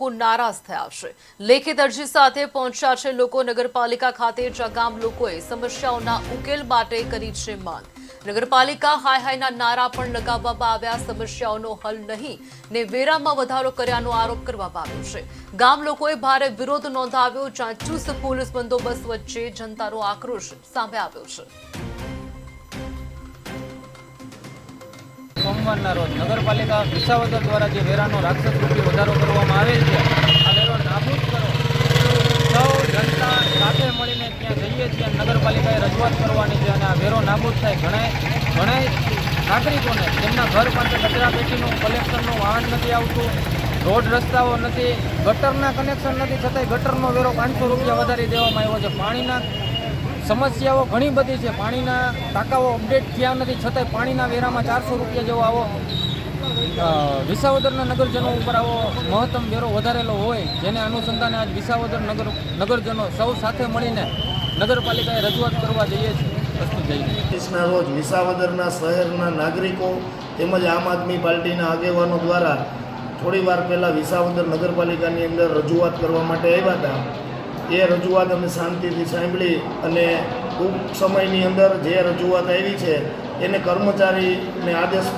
લોકો નારાજ થયા છે. લેખિત અરજી સાથે પહોંચ્યા છે લોકો નગરપાલિકા ખાતે ગામ લોકોએ સમસ્યાઓના ઉકેલ માટે કરી છે માંગ. નગરપાલિકા હાય હાયના નારા પણ લગાવવામાં આવ્યા, સમસ્યાઓનો હલ નહીં ને વેરામાં વધારો કર્યાનો આરોપ કરવામાં આવ્યો છે. ગામ લોકોએ ભારે વિરોધ નોંધાવ્યો ચુસ્ત પોલીસ બંદોબસ્ત વચ્ચે જનતાનો આક્રોશ સામે આવ્યો છે. સોમવારના રોજ નગરપાલિકા વિસાવદર દ્વારા જે વેરાનો રાક્ષસ રૂપી વધારો કરવામાં આવેલ છે આ વેરો નાબૂદ કરો સૌ જનતા સાથે મળીને ત્યાં જઈએ છીએ અને નગરપાલિકાએ રજૂઆત કરવાની છે અને આ થાય. ઘણા ઘણા નાગરિકોને તેમના ઘર પાસે કચરા પેટીનું કલેક્શનનું વાહન નથી આવતું, રોડ રસ્તાઓ નથી, ગટરના કનેક્શન નથી, છતાંય ગટરનો વેરો પાંચસો રૂપિયા વધારી દેવામાં આવ્યો છે. પાણીના સમસ્યાઓ ઘણી બધી છે. પાણીના ટાંકાઓ અપડેટ થયા નથી, છતાંય પાણીના વેરામાં ચારસો રૂપિયા જેવો આવો વિસાવદરના નગરજનો ઉપર આવો મહત્તમ વેરો વધારેલો હોય, જેને અનુસંધાને આજ વિસાવદર નગર, નગરજનો સૌ સાથે મળીને નગરપાલિકાએ રજૂઆત કરવા જઈએ છીએ. જઈને રોજ વિસાવદરના શહેરના નાગરિકો તેમજ આમ આદમી પાર્ટીના આગેવાનો દ્વારા થોડી વાર પહેલાં વિસાવદર નગરપાલિકાની અંદર રજૂઆત કરવા માટે આવ્યા હતા. એ રજૂઆત અમે શાંતિથી સાંભળી અને ટૂંક સમયની અંદર જે રજૂઆત આવી છે, એને કર્મચારીને આદેશ